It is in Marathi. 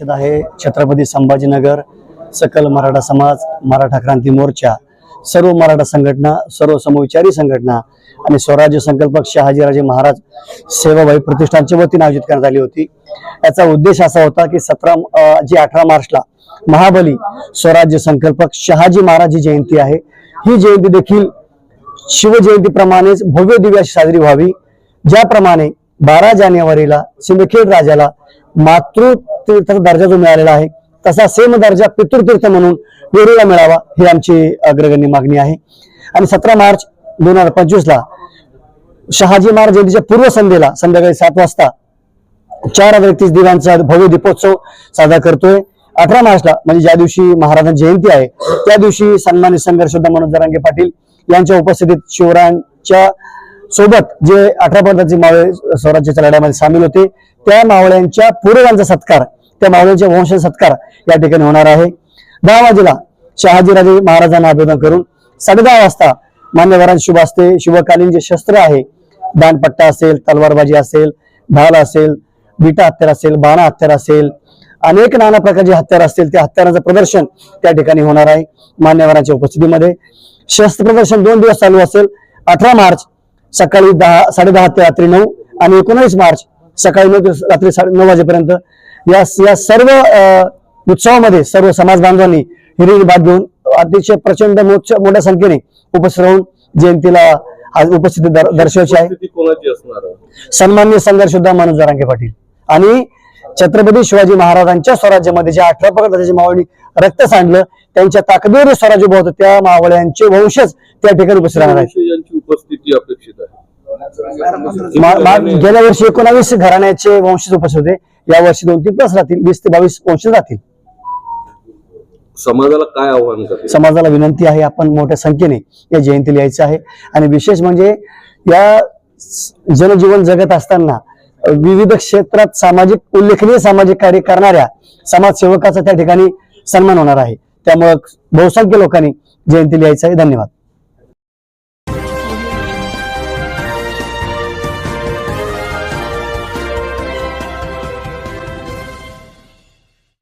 परिषद आहे छत्रपती संभाजीनगर सकल मराठा समाज मराठा क्रांती मोर्चा सर्व मराठा संघटना सर्व समविचारी संघटना आणि स्वराज्य संकल्पक शहाजीराजे महाराज सेवाभावी प्रतिष्ठानच्या वतीने आयोजित करण्यात आली होती. याचा उद्देश असा होता की सतरा जी अठरा मार्चला महाबली स्वराज्य संकल्पक शहाजी महाराज ही जयंती आहे. ही जयंती देखील शिवजयंतीप्रमाणेच भव्य दिव्याशी साजरी व्हावी. ज्याप्रमाणे बारा जानेवारीला सिंदखेड राजाला मातृतीर्थ दर्जा जो मिळालेला आहे तसा सेम दर्जा पितृतीर्थ म्हणून वेरूळला मिळावा ही आमची अग्रगण्य मागणी आहे. आणि सतरा मार्च दोन हजार पंचवीस ला शहाजी महाराज जयंतीच्या पूर्वसंध्येला संध्याकाळी सात वाजता चार हजार एकतीस दिवांचा भव्य दीपोत्सव साजरा करतोय. अठरा मार्चला म्हणजे ज्या दिवशी महाराजांची जयंती आहे त्या दिवशी सन्मानित संघर्ष मनोज दरांगे पाटील यांच्या उपस्थितीत शिवरायांच्या सोबत जे अठरा पदाचे मावळे स्वराज्याच्या लढ्यामध्ये सामील होते त्या मावळ्यांच्या पूर्वजांचा सत्कार त्या मावळ्यांच्या वंश सत्कार या ठिकाणी होणार आहे. दहा वाजेला शहाजीराजे महाराजांना अभिवादन करून साडेदहा वाजता मान्यवरांचे शुभ असते शुभकालीन जे शस्त्र आहे दानपट्टा असेल तलवारबाजी असेल ढाल असेल विटा हत्यार असेल बाणा हत्यार असेल अनेक नाना प्रकारचे हत्यार असतील त्या हत्यारांचं प्रदर्शन त्या ठिकाणी होणार आहे मान्यवरांच्या उपस्थितीमध्ये. शस्त्र प्रदर्शन दोन दिवस चालू असेल अठरा मार्च सकाळी दहा साडेदहा ते रात्री नऊ आणि एकोणीस मार्च सकाळी नऊ ते रात्री साडे नऊ वाजेपर्यंत या या सर्व उत्सवामध्ये सर्व समाज बांधवांनी हिरिरी भाग घेऊन अतिशय प्रचंड मोठ्या मोठ्या संख्येने उपस्थित राहून जयंतीला आज उपस्थिती दर- दर्शवायची आहे. सन्मान्य संघर्ष योद्धा मनोज जरांगे पाटील. आणि छत्रपती शिवाजी महाराजांच्या स्वराज्यामध्ये ज्या अठरा पगडाचे मावळी रक्त सांडलं त्यांच्या ताकदीवर स्वराज्य उभं होतं त्या मावळ्यांचे वंशज त्या ठिकाणी उपस्थित राहणार आहेत. गेल्या वर्षी एकोणावीस घराण्याचे वंशज उपस्थित होते. या वर्षी दोन तीन प्लस राहतील वीस ते बावीस वंशज राहतील. समाजाला काय आव्हान करते समाजाला विनंती आहे आपण मोठ्या संख्येने या जयंतीला यायचं आहे. आणि विशेष म्हणजे या जनजीवन जगत असताना विविध क्षेत्रात सामाजिक उल्लेखनीय सामाजिक कार्य करणाऱ्या समाजसेवकाचा त्या ठिकाणी सन्मान होणार आहे. त्यामुळं बहुसंख्य लोकांनी जयंतीला यायचं आहे. धन्यवाद.